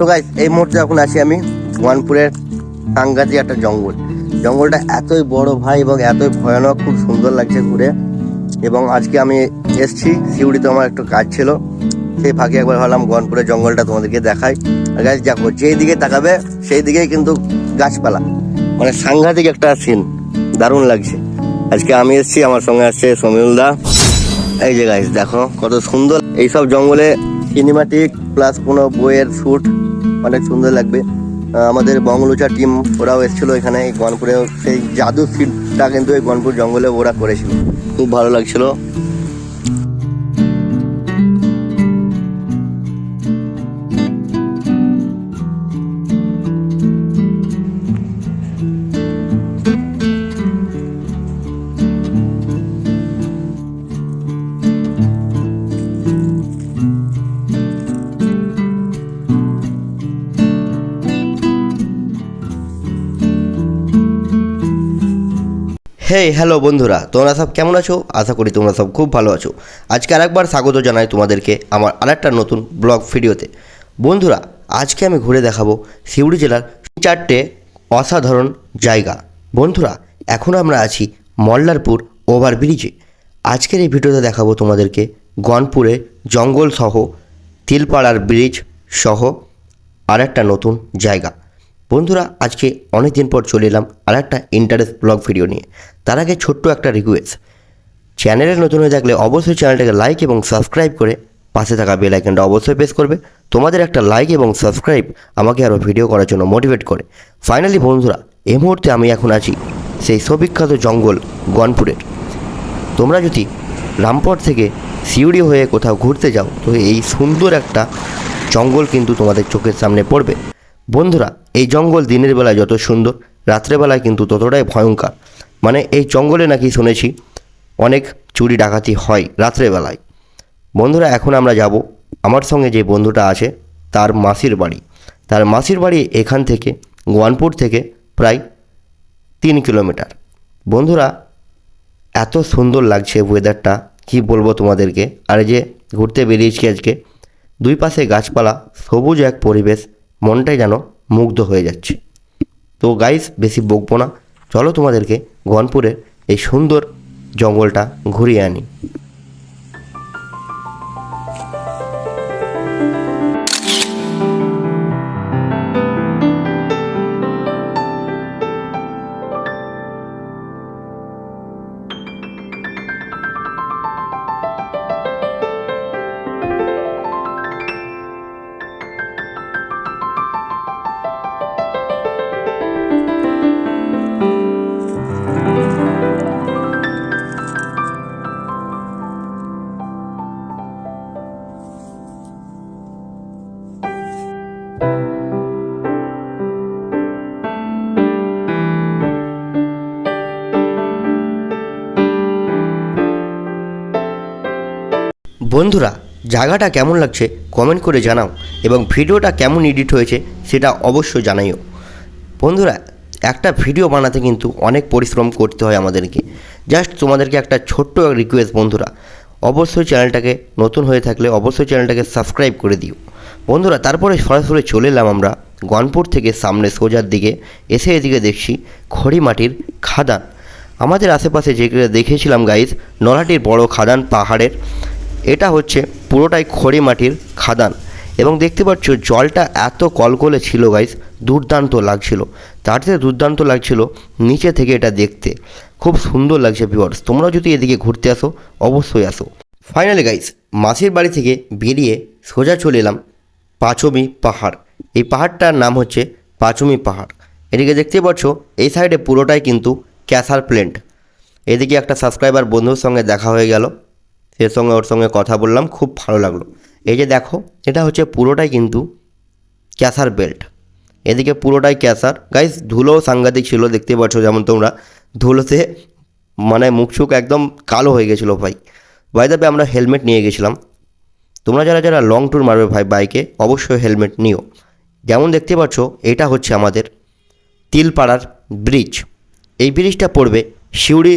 So guys এই মুহূর্তে এখন আছি আমি ওয়ানপুরের সাংঘাতিক একটা জঙ্গল। জঙ্গলটা এতই বড় ভাই এবং এতই ভয়ানক, খুব সুন্দর লাগছে ঘুরে। এবং আজকে আমি এসছি, সিউড়িতে আমার একটু কাজ ছিল। সেই ফাঁকে একবার ভাবলাম গনপুরের জঙ্গলটা তোমাদেরকে দেখাই। আর গাছ দেখো, যেই দিকে তাকাবে, সেই দিকেই কিন্তু গাছপালা। মানে সাংঘাতিক একটা সিন দারুণ লাগছে। আজকে আমি এসেছি, আমার সঙ্গে আসছে সমীউল দা। এই যে গাইস দেখো, কত সুন্দর। এইসব জঙ্গলে সিনেমাটিক প্লাস কোনো বইয়ের শ্যুট অনেক সুন্দর লাগবে। আমাদের বঙ্গলোচা টিম ওরাও এসেছিল এখানে, এই গনপুরে সেই জাদু সিটটা কিন্তু এই গনপুর জঙ্গলে ওরা করেছিল। খুব ভালো লাগছিল। হে হ্যালো বন্ধুরা, তোমরা সব কেমন আছো? আশা করি তোমরা সব খুব ভালো আছো। আজকে আরেকবার স্বাগত জানাই তোমাদেরকে আমার আরেকটা নতুন ব্লগ ভিডিওতে। বন্ধুরা, আজকে আমি ঘুরে দেখাবো সিউড়ি জেলার চারটে অসাধারণ জায়গা। বন্ধুরা, এখন আমরা আছি মল্লারপুর ওভারব্রিজে। আজকের এই ভিডিওতে দেখাবো তোমাদেরকে গনপুরে জঙ্গল সহ তিলপাড়ার ব্রিজ সহ আর একটা নতুন জায়গা। বন্ধুরা, আজকে অনেক দিন পর চলে এলাম আর একটা ইন্টারেস্ট ব্লগ ভিডিও নিয়ে। তার আগে ছোট্ট একটা রিকোয়েস্ট চ্যানেলে নতুন হয়ে থাকলে অবশ্যই চ্যানেলটাকে লাইক এবং সাবস্ক্রাইব করে পাশে থাকা বেল আইকনটা অবশ্যই প্রেস করবে। তোমাদের একটা লাইক এবং সাবস্ক্রাইব আমাকে আরও ভিডিও করার জন্য মোটিভেট করে। ফাইনালি বন্ধুরা, এই মুহূর্তে আমি এখন আছি সেই সুবিখ্যাত জঙ্গল গনপুরের। তোমরা যদি রামপুর থেকে সিউড়ি হয়ে কোথাও ঘুরতে যাও, তো এই সুন্দর একটা জঙ্গল কিন্তু তোমাদের চোখের সামনে পড়বে। বন্ধুরা, এই জঙ্গল দিনের বেলায় যত সুন্দর রাত্রেবেলায় কিন্তু ততটাই ভয়ঙ্কর। মানে এই জঙ্গলে নাকি শুনেছি, অনেক চুরি ডাকাতি হয় রাত্রেবেলায় বন্ধুরা, এখন আমরা যাব আমার সঙ্গে যে বন্ধুটা আছে, তার মাসির বাড়ি। তার মাসির বাড়ি এখান থেকে, গোয়ানপুর থেকে প্রায় তিন কিলোমিটার। বন্ধুরা, এত সুন্দর লাগছে ওয়েদারটা কি বলব তোমাদেরকে? আর যে ঘুরতে বেরিয়েছি আজকে, দুই পাশে গাছপালা, সবুজ এক পরিবেশ মনটাই যেন মুগ্ধ হয়ে যাচ্ছে। তো গাইস বেশি বকবো না। চলো তোমাদেরকে গনপুরের এই সুন্দর জঙ্গলটা ঘুরিয়ে আনি। বন্ধুরা, জায়গাটা কেমন লাগছে কমেন্ট করে জানাও এবং ভিডিওটা কেমন এডিট হয়েছে সেটা অবশ্যই জানাইও। বন্ধুরা, একটা ভিডিও বানাতে কিন্তু অনেক পরিশ্রম করতে হয় আমাদেরকে। জাস্ট তোমাদেরকে একটা ছোট্ট রিকোয়েস্ট বন্ধুরা, অবশ্যই চ্যানেলটাকে নতুন হয়ে থাকলে অবশ্যই চ্যানেলটাকে সাবস্ক্রাইব করে দিও। বন্ধুরা, তারপরে সরাসরি চলে এলাম আমরা গনপুর থেকে সামনে সোজার দিকে, এসে এদিকে দেখছি খড়িমাটির খাদান। আমাদের আশেপাশে যেগুলো দেখেছিলাম গাইজ নলাটির বড় খাদান পাহাড়ের। এটা হচ্ছে পুরোটাই খড়ি মাটির খাদান। এবং দেখতে পাচ্ছ জলটা এত কলকলে ছিল গাইস দুর্দান্ত লাগছিল। তার থেকে দুর্দান্ত লাগছিল নিচে থেকে এটা দেখতে। খুব সুন্দর লাগছে ভিওয়ার্স তোমরা যদি এদিকে ঘুরতে আসো, অবশ্যই আসো। ফাইনালি গাইস মাসির বাড়ি থেকে বেরিয়ে সোজা চলে এলাম পাঁচমি পাহাড়। এই পাহাড়টার নাম হচ্ছে পাঁচমি পাহাড়। এদিকে দেখতে পাচ্ছ, এই সাইডে পুরোটাই কিন্তু ক্যাসার প্লেন্ট এদিকে একটা সাবস্ক্রাইবার বন্ধুর সঙ্গে দেখা হয়ে গেল। এর সঙ্গে ওর সঙ্গে কথা বললাম, খুব ভালো লাগল। এই যে দেখো, এটা হচ্ছে পুরোটাই কিন্তু ক্যাসার বেল্ট। এদিকে পুরোটাই ক্যাসার। গাইস ধুলো সাংঘাতিক ছিল, দেখতে পাচ্ছ যেমন তোমরা। ধুলোতে মানে মুখ চুখ একদম কালো হয়ে গেছিল ভাই। বাই দ্য আমরা হেলমেট নিয়ে গেছিলাম। তোমরা যারা যারা লং ট্যুর মারবে ভাই বাইকে অবশ্যই হেলমেট নিও। যেমন দেখতে পাচ্ছ, এটা হচ্ছে আমাদের তিলপাড়ার ব্রিজ এই ব্রিজটা পড়বে সিউড়ি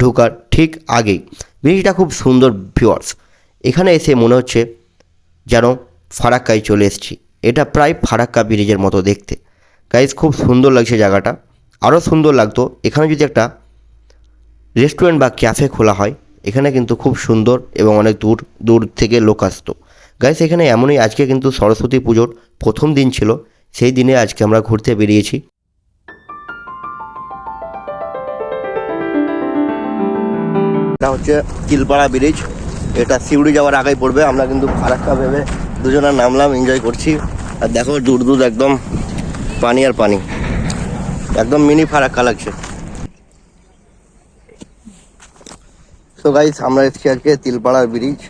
ঢোকার ঠিক আগেই। ব্রিজটা খুব সুন্দর ভিওয়ার্স এখানে এসে মনে হচ্ছে যেন ফারাক্কায় চলে এসেছি। এটা প্রায় ফারাক্কা ব্রিজের মতো দেখতে। গাইজ খুব সুন্দর লাগছে জায়গাটা। আরও সুন্দর লাগতো। এখানে যদি একটা রেস্টুরেন্ট বা ক্যাফে খোলা হয়, এখানে কিন্তু খুব সুন্দর এবং অনেক দূর দূর থেকে লোক আসতো। গাইস এখানে এমনই আজকে কিন্তু সরস্বতী পুজোর প্রথম দিন ছিল। সেই দিনে আজকে আমরা ঘুরতে বেরিয়েছি। এটা হচ্ছে কিলপাড়া ব্রিজ এটা সিউড়ি যাওয়ার আগেই পড়বে। আমরা কিন্তু ফারাক্কা ভেবে দুজনা নামলাম এনজয় করছি। আর দেখো, দূর দূর একদম পানি আর পানি। একদম মিনি ফারাক্কা লাগছে। তো গাইস আমরা এসেছি আজকে তিলপাড়ার ব্রিজ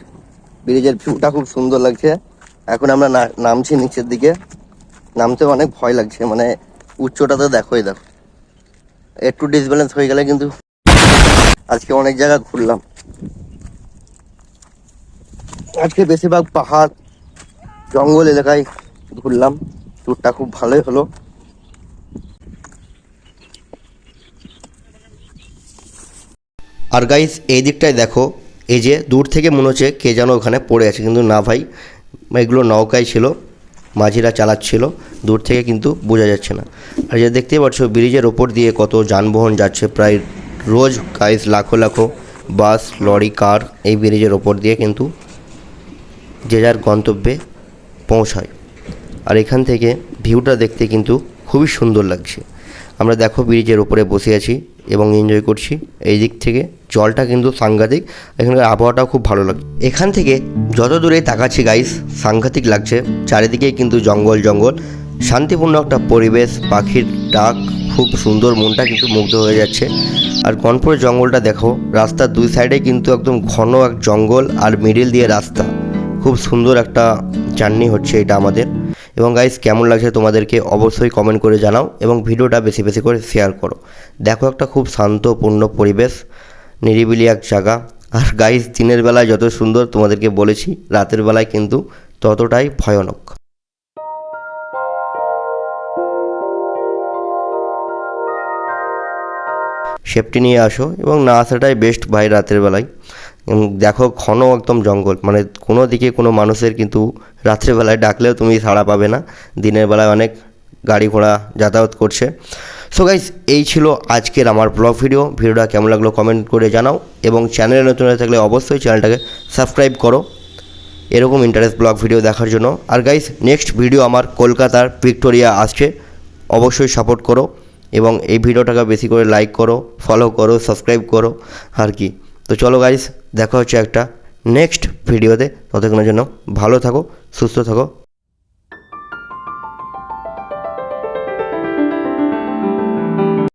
ব্রিজের ভিউটা খুব সুন্দর লাগছে। এখন আমরা নামছি নিচের দিকে। নামতে অনেক ভয় লাগছে মানে উচ্চটা তো দেখোই, দেখো। একটু ডিসব্যালেন্স হয়ে গেলে কিন্তু আজকে অনেক জায়গা ঘুরলাম। আজকে বেশিরভাগ পাহাড়, জঙ্গল এলাকায় ঘুরলাম। ট্যুরটা খুব ভালোই হলো। আর গাইস এই দিকটায় দেখো, এই যে দূর থেকে মনে হচ্ছে কে যেন ওখানে পড়ে আছে, কিন্তু না ভাই, এগুলো নৌকায় ছিল, মাঝিরা চালাচ্ছিল, দূর থেকে কিন্তু বোঝা যাচ্ছে না। আর যে দেখতেই পাচ্ছ, ব্রিজের ওপর দিয়ে কত যানবাহন যাচ্ছে, প্রায় রোজ গাইস লাখো লাখো বাস লরি কার এই ব্রিজের ওপর দিয়ে কিন্তু যে যার গন্তব্যে পৌঁছায়। আর এখান থেকে ভিউটা দেখতে কিন্তু খুবই সুন্দর লাগছে। আমরা দেখো ব্রিজের ওপরে বসে আছি এবং এনজয় করছি। এই দিক থেকে জলটা কিন্তু সাংঘাতিক, এখানকার আবহাওয়াটাও খুব ভালো লাগে এখান থেকে যত দূরে তাকাচ্ছি গাইস সাংঘাতিক লাগছে। চারিদিকে কিন্তু জঙ্গল জঙ্গল, শান্তিপূর্ণ একটা পরিবেশ, পাখির ডাক খুব সুন্দর মনটা কিন্তু মুগ্ধ হয়ে যাচ্ছে। আর কনপুরের জঙ্গলটা দেখো, রাস্তার দুই সাইডে কিন্তু একদম ঘন এক জঙ্গল আর মিডিল দিয়ে রাস্তা। খুব সুন্দর একটা জার্নি হচ্ছে এটা আমাদের। এবং গাইস কেমন লাগছে তোমাদেরকে অবশ্যই কমেন্ট করে জানাও এবং ভিডিওটা বেশি বেশি করে শেয়ার করো। দেখো একটা খুব শান্তপূর্ণ পরিবেশ, নিরিবিলি এক জায়গা। আর গাইস দিনের বেলায় যত সুন্দর তোমাদেরকে বলেছি, রাতের বেলায় কিন্তু ততটাই ভয়ানক। সেফটি নিয়ে আসো এবং না আসাটাই বেস্ট ভাই রাতের বেলায়। দেখো ঘন একদম জঙ্গল মানে কোনো দিকে কোনো মানুষের কিন্তু রাত্রেবেলায় ডাকলেও তুমি সাড়া পাবে না। দিনের বেলায় অনেক গাড়ি ঘোড়া যাতায়াত করছে। সো গাইস এই ছিল আজকের আমার ব্লগ ভিডিও ভিডিওটা কেমন লাগল কমেন্ট করে জানাও এবং চ্যানেলে নতুন হয়ে থাকলে অবশ্যই চ্যানেলটাকে সাবস্ক্রাইব করো। এরকম ইন্টারেস্ট ব্লগ ভিডিও দেখার জন্য। আর গাইস নেক্সট ভিডিও আমার কলকাতার ভিক্টোরিয়া আসছে। অবশ্যই সাপোর্ট করো। এবং এই ভিডিওটাকে বেশি করে লাইক করো ফলো করো সাবস্ক্রাইব করো, আর কি। তো চলো গাইস দেখা হচ্ছে একটা নেক্সট ভিডিওতে ততক্ষণের জন্য ভালো থাকো, সুস্থ থাকো।